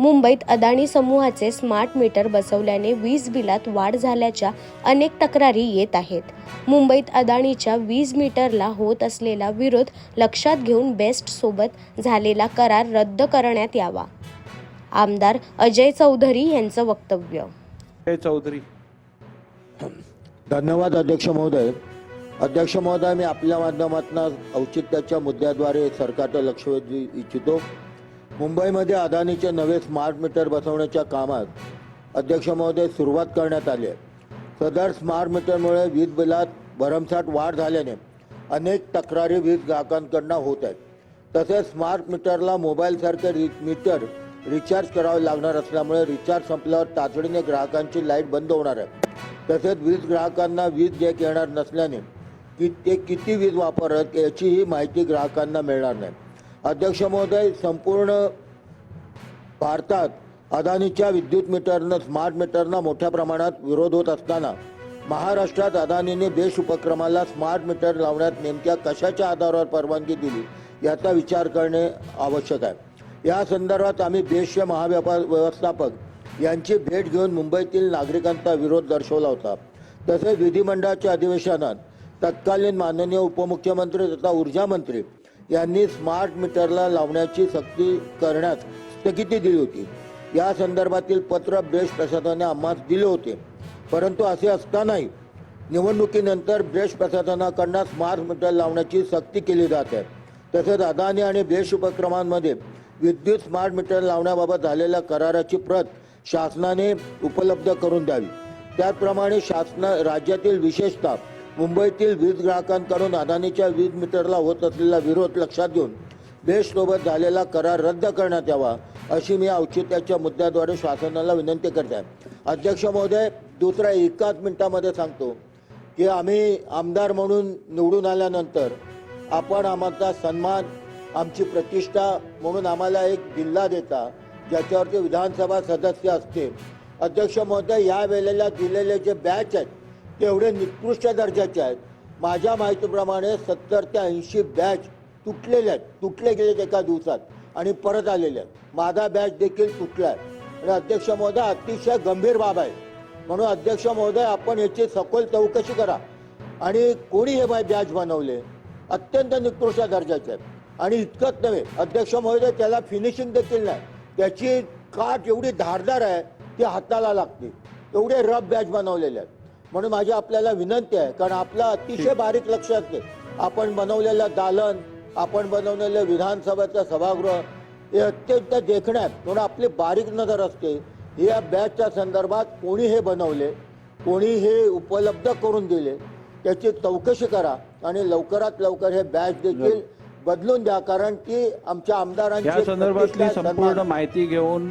मुंबईत अदानी समूहाचे smart meter बसवल्याने वीज बिलात वाढ झाल्याच्या अनेक तक्रारी येत आहेत. मुंबईत अदानीच्या वीज मीटरला होत असलेला विरोध लक्षात घेऊन बेस्ट सोबत झालेला करार रद्द करण्यात यावा. आमदार अजय चौधरी यांचं वक्तव्य. चौधरी. धन्यवाद अध्यक्ष महोदय. अध्यक्ष महोदय मी आपल्या माध्यमातून औचित्याच्या मुद्द्याद्वारे सरकारचं लक्ष वेधू इच्छितो. मुंबईमध्ये अदानीचे नवे स्मार्ट मीटर बसवण्याच्या कामात अध्यक्ष महोदय सुरुवात करण्यात आली आहे. सदर स्मार्ट मीटरमुळे वीज बिलात भरमसाठ वाढ झाल्याने अनेक तक्रारी वीज ग्राहकांकडनं होत आहेत. तसेच स्मार्ट मीटरला मोबाईलसारखे रि मीटर रिचार्ज करावे लागणार असल्यामुळे रिचार्ज संपल्यावर तातडीने ग्राहकांची लाइट बंद होणार आहे. तसेच वीज ग्राहकांना वीज देयक येणार नसल्याने की ते किती वीज वापरत याचीही माहिती ग्राहकांना मिळणार नाही. अध्यक्ष महोदय संपूर्ण भारतात अदानीच्या विद्युत मीटरनं स्मार्ट मीटरना मोठ्या प्रमाणात विरोध होत असताना महाराष्ट्रात अदानीने देश उपक्रमाला स्मार्ट मीटर लावण्यात नेमक्या कशाच्या आधारावर परवानगी दिली याचा विचार करणे आवश्यक आहे. या संदर्भात आम्ही बेशचे महाव्यापार व्यवस्थापक यांची भेट घेऊन मुंबईतील नागरिकांचा विरोध दर्शवला होता. तसेच विधिमंडळाच्या अधिवेशनात तत्कालीन माननीय उपमुख्यमंत्री तथा ऊर्जामंत्री यांनी स्मार्ट मीटरला लावण्याची सक्ती करण्यास स्थगिती दिली होती. या संदर्भातील पत्र ब्रेश प्रशासनाने आम्हास दिले होते. परंतु असे असतानाही निवडणुकीनंतर ब्रेश प्रशासनाकडनं स्मार्ट मीटर लावण्याची सक्ती केली जात आहे. तसेच अदानी आणि ब्रेस्ट उपक्रमांमध्ये विद्युत स्मार्ट मीटर लावण्याबाबत झालेल्या कराराची प्रत शासनाने उपलब्ध करून द्यावी. त्याचप्रमाणे शासन राज्यातील विशेषतः मुंबईतील वीज ग्राहकांकडून अदानीच्या वीज मीटरला होत असलेला विरोध लक्षात घेऊन देशसोबत झालेला करार रद्द करण्यात यावा अशी मी औचित्याच्या मुद्द्याद्वारे शासनाला विनंती करते. आहे अध्यक्ष महोदय दुसरा एकाच मिनिटामध्ये सांगतो की आम्ही आमदार म्हणून निवडून आल्यानंतर आपण आमचा सन्मान आमची प्रतिष्ठा म्हणून आम्हाला एक जिल्हा देता ज्याच्यावरती विधानसभा सदस्य असते अध्यक्ष महोदय या वेळेला दिलेले जे बॅच आहेत तेवढे निकृष्ट दर्जाचे आहेत. माझ्या माहितीप्रमाणे सत्तर ते ऐंशी बॅच तुटलेले आहेत. तुटले गेलेत एका दिवसात आणि परत आलेले आहेत. माझा बॅच देखील तुटला आहे आणि अध्यक्ष महोदय अतिशय गंभीर बाब आहे. म्हणून अध्यक्ष महोदय आपण याची सखोल चौकशी करा. आणि कोणी हे बाय बॅच बनवले? अत्यंत निकृष्ट दर्जाचे आहेत. आणि इतकंच नव्हे अध्यक्ष महोदय त्याला फिनिशिंग देखील नाही. त्याची काठ एवढी धारदार आहे ती हाताला लागते. एवढे रफ बॅच बनवलेले आहेत. म्हणून माझी आपल्याला विनंती आहे कारण आपलं अतिशय बारीक लक्ष असते. आपण बनवलेलं दालन आपण बनवलेलं विधानसभेचं सभागृह हे अत्यंत देखण्यात म्हणून आपली बारीक नजर असते. या बॅचच्या संदर्भात कोणी हे बनवले कोणी हे उपलब्ध करून दिले त्याची चौकशी करा आणि लवकरात लवकर हे बॅच देखील बदलून द्या. कारण की आमच्या आमदारांची या संदर्भातली संपूर्ण माहिती घेऊन